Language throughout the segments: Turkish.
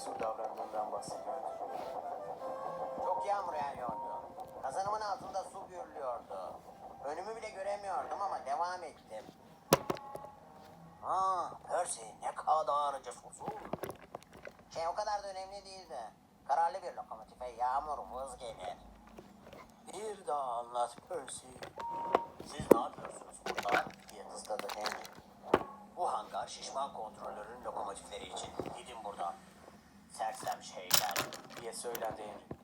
cesur davrandığından bahsediyordu. Çok yağmur yağıyordu. Kazanımın altında su gürlüyordu. Önümü bile göremiyordum ama devam ettim. Aa, Percy ne kadar cesursun. Şey o kadar da önemli değildi. Kararlı bir lokomotife yağmur hız gelir. Bir daha anlat Percy. Siz ne yapıyorsunuz burada? diye hangar şişman kontrolörün lokomotifleri için. Gidin buradan. Sersem şeyler. diye söylendi Henry.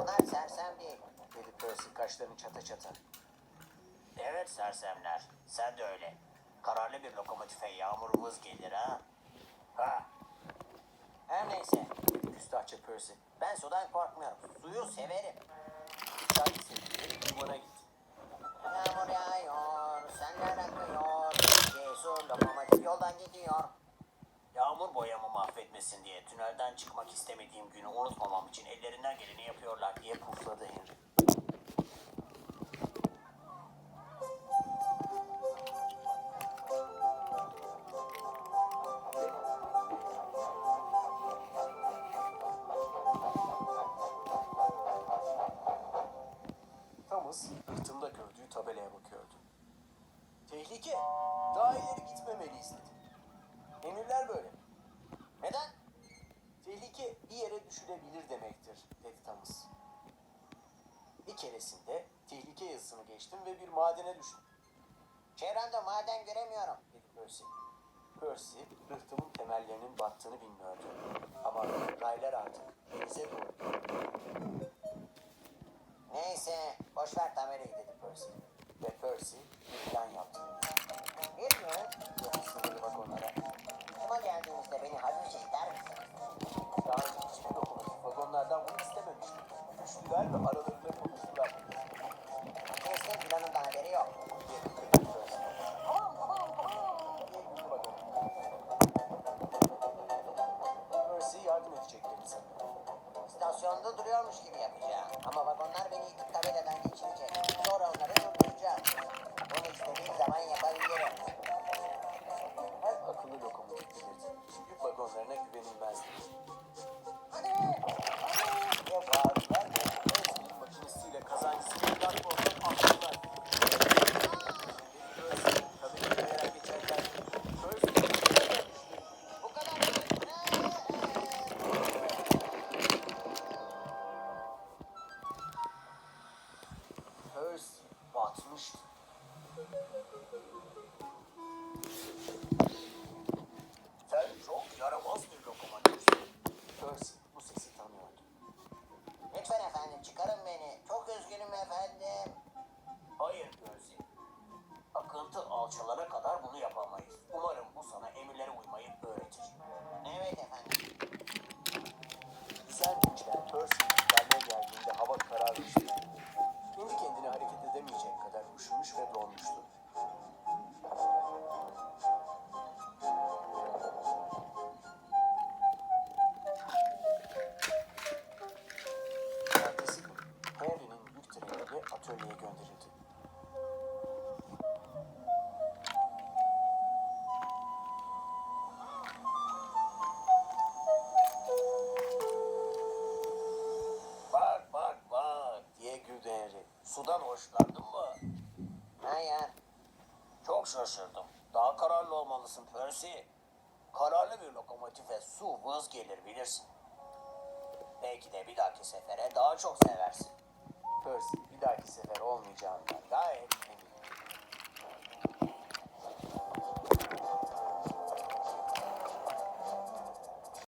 Onlar sersem değil. Dedi Percy kaşlarını çata çata. Evet sersemler. Sen de öyle. Kararlı bir lokomotife yağmur vız gelir ha. Ha. Her neyse. Küstahça Percy. Ben sudan korkmuyorum. Suyu severim. Yoldan gidiyor. Yağmur boyamı mahvetmesin diye tünelden çıkmak istemediğim günü unutmamam için ellerinden geleni yapıyorlar diye Pufladı Henry. Thomas gördüğü tabelaya bakıyordu. Tehlike! Daha ileri gitmemeliyiz dedi. Emirler böyle. Neden? Tehlike bir yere düşülebilir demektir dedi Thomas. Bir keresinde tehlike yazısını geçtim ve bir madene düştüm Çevremde maden göremiyorum. dedi Percy. Percy rıhtımın temellerinin battığını bilmiyordu. Ama raylar artık denize doğru. Neyse, boş ver tabelayı dedi Percy. Ve Percy bir plan yaptı. Bir gün Yapıştırdı vagonlara. Ama geldiğinizde beni hafifçe iter misiniz? Daha önce hiçbir lokomotif vagonlardan bunu istememişti. Düştüler ve aralarında konuştular. Makinistin planından haberi yok. diye kıkırdı Percy. diye güldü vagona. Percy yardım edeceklerini sanıyordu. İstasyonda duruyormuş gibi yapacağım. Ama vagonlar beni itip tabeladan geçirecek. Sonra onları durduracağım. Bunu istediğim zaman yapabilirim. Batmıştı. Sudan hoşlandın mı? Hayır. Çok şaşırdım. Daha kararlı olmalısın Percy. Kararlı bir lokomotife su vız gelir bilirsin. Belki de bir dahaki sefere daha çok seversin. Percy bir dahaki sefer emin.